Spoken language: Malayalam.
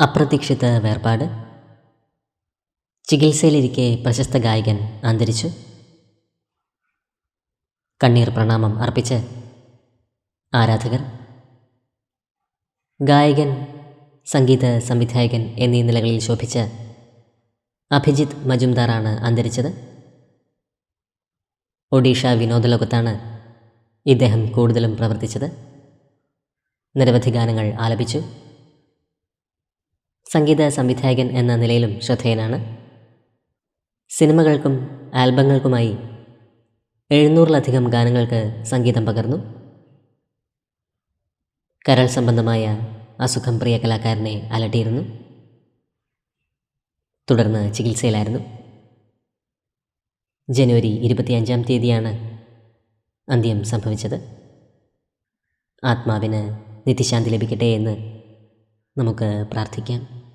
അപ്രതീക്ഷിത വേർപാട്. ചികിത്സയിലിരിക്കെ പ്രശസ്ത ഗായകൻ അന്തരിച്ചു. കണ്ണീർ പ്രണാമം അർപ്പിച്ച് ആരാധകർ. ഗായകൻ സംഗീത സംവിധായകൻ എന്നീ നിലകളിൽ ശോഭിച്ച അഭിജിത്ത് മജുംദാറാണ് അന്തരിച്ചത്. ഒഡീഷ വിനോദലോകത്താണ് ഇദ്ദേഹം കൂടുതലും പ്രവർത്തിച്ചത്. നിരവധി ഗാനങ്ങൾ ആലപിച്ചു. സംഗീത സംവിധായകൻ എന്ന നിലയിലും ശ്രദ്ധേയനാണ്. സിനിമകൾക്കും ആൽബങ്ങൾക്കുമായി എഴുന്നൂറിലധികം ഗാനങ്ങൾക്ക് സംഗീതം പകർന്നു. കരൾ സംബന്ധമായ അസുഖം പ്രിയ കലാകാരനെ അലട്ടിയിരുന്നു. തുടർന്ന് ചികിത്സയിലായിരുന്നു. ജനുവരി ഇരുപത്തിയഞ്ചാം തീയതിയാണ് അന്ത്യം സംഭവിച്ചത്. ആത്മാവിന് നിത്യശാന്തി ലഭിക്കട്ടെ എന്ന് നമുക്ക് പ്രാർത്ഥിക്കാം.